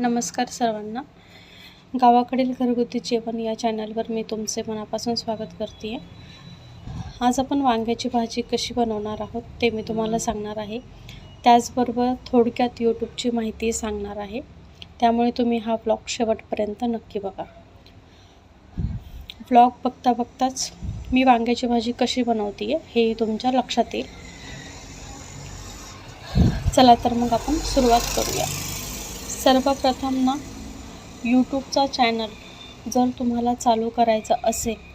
नमस्कार सर्वांना. गावाकडील घरगुती जेवण या चॅनलवर मी तुमचे मनापासून स्वागत करते आहे आज आपण वांग्याची भाजी कशी बनवणार आहोत ते मी तुम्हाला सांगणार आहे. त्याचबरोबर थोडक्यात यूट्यूबची माहिती सांगणार आहे. त्यामुळे तुम्ही हा ब्लॉग शेवटपर्यंत नक्की बघा. ब्लॉग बघता बघताच मी वांग्याची भाजी कशी बनवते हेही तुमच्या लक्षात येईल. चला तर मग आपण सुरुवात करूया. सर्वप्रथम ना यूट्यूबचा चॅनल जर तुम्हाला चालू करायचं असेल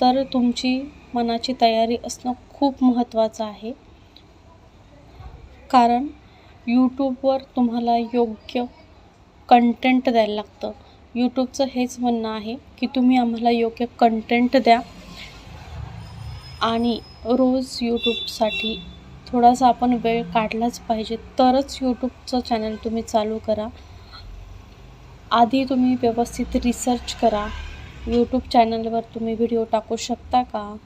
तर तुमची मनाची तयारी असणं खूप महत्त्वाचं आहे. कारण यूट्यूबवर तुम्हाला योग्य कंटेंट द्यायला लागतं. यूट्यूबचं हेच म्हणणं आहे की तुम्ही आम्हाला योग्य कंटेंट द्या आणि रोज यूट्यूबसाठी थोडासा आपण वेळ काढलाच पाहिजे. तरच यूट्यूबचं चॅनल तुम्ही चालू करा. आधी तुम्ही व्यवस्थित रिसर्च करा. यूट्यूब चॅनलवर तुम्ही व्हिडिओ टाकू शकता का?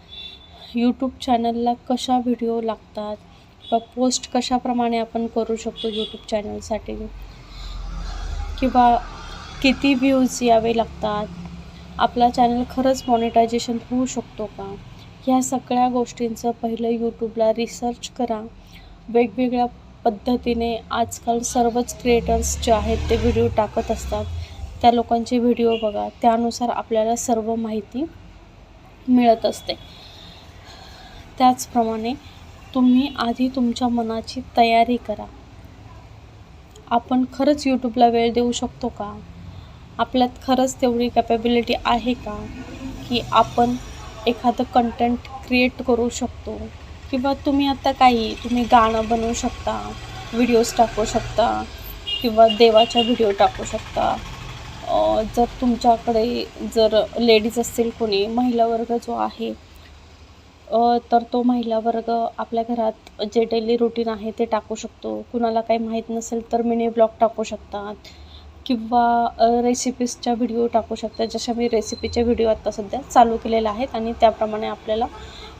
यूट्यूब चॅनलला कशा व्हिडिओ लागतात? किंवा पोस्ट कशाप्रमाणे आपण करू शकतो यूट्यूब चॅनलसाठी किंवा किती व्ह्यूज यावे लागतात? आपला चॅनल खरंच मॉनिटायझेशन होऊ शकतो का? ह्या सगळ्या गोष्टींचं पहिलं यूट्यूबला रिसर्च करा. वेगवेगळ्या पद्धतीने आजकाल सर्वच क्रिएटर्स जे आहेत ते व्हिडिओ टाकत असतात. त्या लोकांचे व्हिडिओ बघा. त्यानुसार आपल्याला सर्व माहिती मिळत असते. त्याचप्रमाणे तुम्ही आधी तुमच्या मनाची तयारी करा. आपण खरंच यूट्यूबला वेळ देऊ शकतो का? आपल्यात खरंच तेवढी कॅपॅबिलिटी आहे का? की आपण एखादं कंटेंट क्रिएट करू शकतो. किंवा तुम्ही आता काही तुम्ही गाणं बनवू शकता व्हिडिओज टाकू शकता किंवा देवाच्या व्हिडिओ टाकू शकता. जर तुमच्याकडे जर लेडीज असतील कोणी महिला वर्ग जो आहे तर तो महिला वर्ग आपल्या घरात जे डेली रुटीन आहे ते टाकू शकतो. कुणाला काही माहीत नसेल तर मिनी ब्लॉग टाकू शकतात. किंवा रेसिपीजच्या व्हिडिओ टाकू शकता. जशा मी रेसिपीचे व्हिडिओ आत्ता सध्या चालू केलेले आहेत आणि त्याप्रमाणे आपल्याला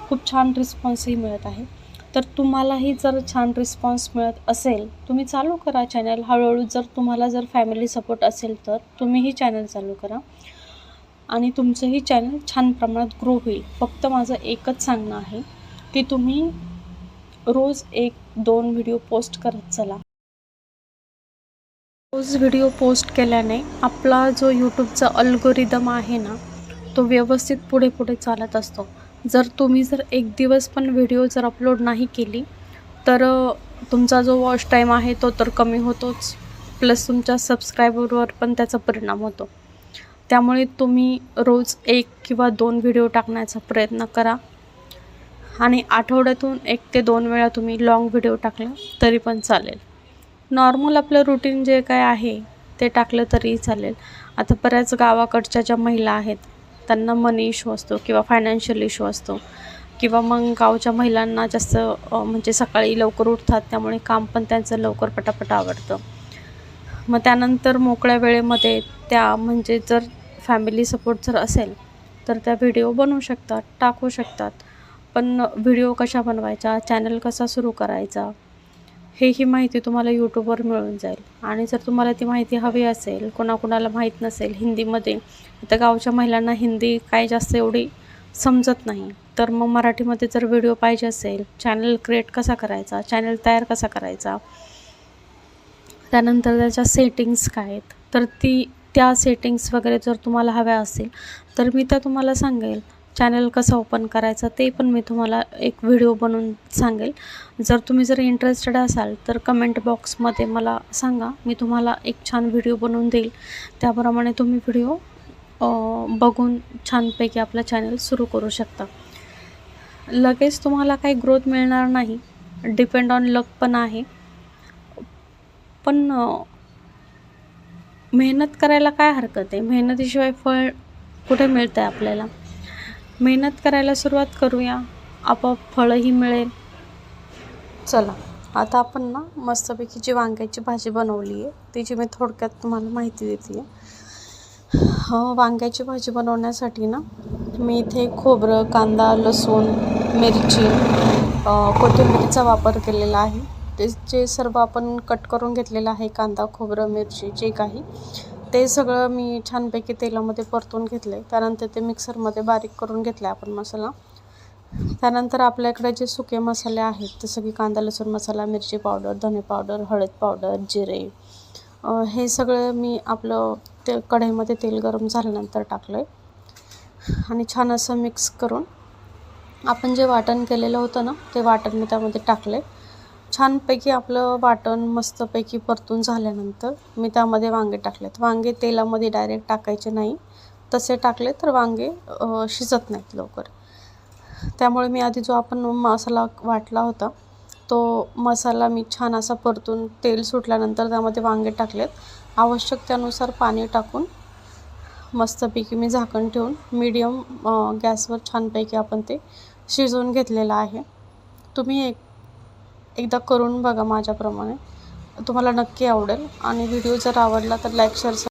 खूप छान रिस्पॉन्सही मिळत आहे. तर तुम्हालाही जर छान रिस्पॉन्स मिळत असेल तुम्ही चालू करा चॅनल हळूहळू जर तुम्हाला जर फॅमिली सपोर्ट असेल तर तुम्हीही चॅनल चालू करा. आणि तुमचंही चॅनल छान प्रमाणात ग्रो होईल. फक्त माझं एकच सांगणं आहे की तुम्ही रोज एक दोन व्हिडिओ पोस्ट करत चला. रोज व्हिडिओ पोस्ट केल्याने आपला जो यूट्यूबचा अल्गोरिदम आहे ना तो व्यवस्थित पुढे पुढे चालत असतो. जर तुम्ही जर एक दिवस पण व्हिडिओ जर अपलोड नाही केली तर तुमचा जो वॉच टाईम आहे तो तर कमी होतोच. प्लस तुमच्या सबस्क्रायबरवर पण त्याचा परिणाम होतो. त्यामुळे तुम्ही रोज एक किंवा दोन व्हिडिओ टाकण्याचा प्रयत्न करा. आणि आठवड्यातून एक ते दोन वेळा तुम्ही लाँग व्हिडिओ टाकला तरी पण चालेल. नॉर्मल आपलं रुटीन जे काय आहे ते टाकलं तरी चालेल. आता बऱ्याच गावाकडच्या ज्या महिला आहेत त्यांना मनी इश्यू असतो किंवा फायनान्शियल इश्यू असतो. किंवा मग गावच्या महिलांना जास्त म्हणजे सकाळी लवकर उठतात त्यामुळे काम पण त्यांचं लवकर पटापट आवडतं. मग त्यानंतर मोकळ्या वेळेमध्ये त्या म्हणजे जर फॅमिली सपोर्ट जर असेल तर त्या व्हिडिओ बनवू शकतात टाकू शकतात. पण व्हिडिओ कशा बनवायचा चॅनल कसा सुरू करायचा हे ही माहिती तुम्हाला यूट्यूबवर मिळून जाईल. आणि जर तुम्हाला ती माहिती हवी असेल कोणाकोणाला माहीत नसेल हिंदीमध्ये आता गावच्या महिलांना हिंदी काय जास्त एवढी समजत नाही. तर मग मराठीमध्ये जर व्हिडिओ पाहिजे असेल चॅनल क्रिएट कसा करायचा चॅनल तयार कसा करायचा त्यानंतर त्याच्या सेटिंग्स काय आहेत तर ती त्या सेटिंग्स वगैरे जर तुम्हाला हव्या असेल तर मी त्या तुम्हाला सांगेल चॅनल कसं ओपन करायचं ते पण मी तुम्हाला एक व्हिडिओ बनवून सांगेल. जर तुम्ही जर इंटरेस्टेड असाल तर कमेंट बॉक्समध्ये मला सांगा. मी तुम्हाला एक छान व्हिडिओ बनवून देईल. त्याप्रमाणे तुम्ही व्हिडिओ बघून छानपैकी आपलं चॅनल सुरू करू शकता. लगेच तुम्हाला काही ग्रोथ मिळणार नाही. डिपेंड ऑन लक पण आहे. पण मेहनत करायला काय हरकत आहे? मेहनतीशिवाय फळ कुठे मिळतं आहे आपल्याला? मेहनत करायला सुरुवात करूया. आपोआप फळंही मिळेल. चला आता आपण ना मस्तपैकी जी वांग्याची भाजी बनवली आहे तिची मी थोडक्यात तुम्हाला माहिती देते. आहे वांग्याची भाजी बनवण्यासाठी ना मी इथे खोबरं कांदा लसूण मिरची कोथिंबीरीचा वापर केलेला आहे. ते जे सर्व आपण कट करून घेतलेलं आहे कांदा खोबरं मिरची जे काही ते सगळं मी छानपैकी तेलामध्ये परतून घेतले त्यानंतर ते मिक्सरमध्ये बारीक करून घेतलं आहे आपण मसाला. त्यानंतर आपल्याकडे जे सुके मसाले आहेत जसं की कांदा लसूण मसाला मिरची पावडर धने पावडर हळद पावडर जिरे हे सगळं मी आपलं ते कढईमध्ये तेल गरम झाल्यानंतर टाकलं आहे आणि छान असं मिक्स करून आपण जे वाटण केलेलं होतं ना ते वाटण मी त्यामध्ये टाकले छानपैकी आपलं वाटण मस्तपैकी परतून झाल्यानंतर मी त्यामध्ये वांगे टाकलेत. वांगे तेलामध्ये डायरेक्ट टाकायचे नाही. तसे टाकले तर वांगे शिजत नाहीत लवकर. त्यामुळे मी आधी जो आपण मसाला वाटला होता तो मसाला मी छान असा परतून तेल सुटल्यानंतर त्यामध्ये वांगे टाकलेत. आवश्यकतेनुसार पाणी टाकून मस्तपैकी मी झाकण ठेवून मीडियम गॅसवर छानपैकी आपण ते शिजवून घेतलेलं आहे. तुम्ही एक एकदा करून बघा माझ्याप्रमाणे. तुम्हाला नक्की आवडेल. आणि व्हिडिओ जर आवडला तर लाईक शेअर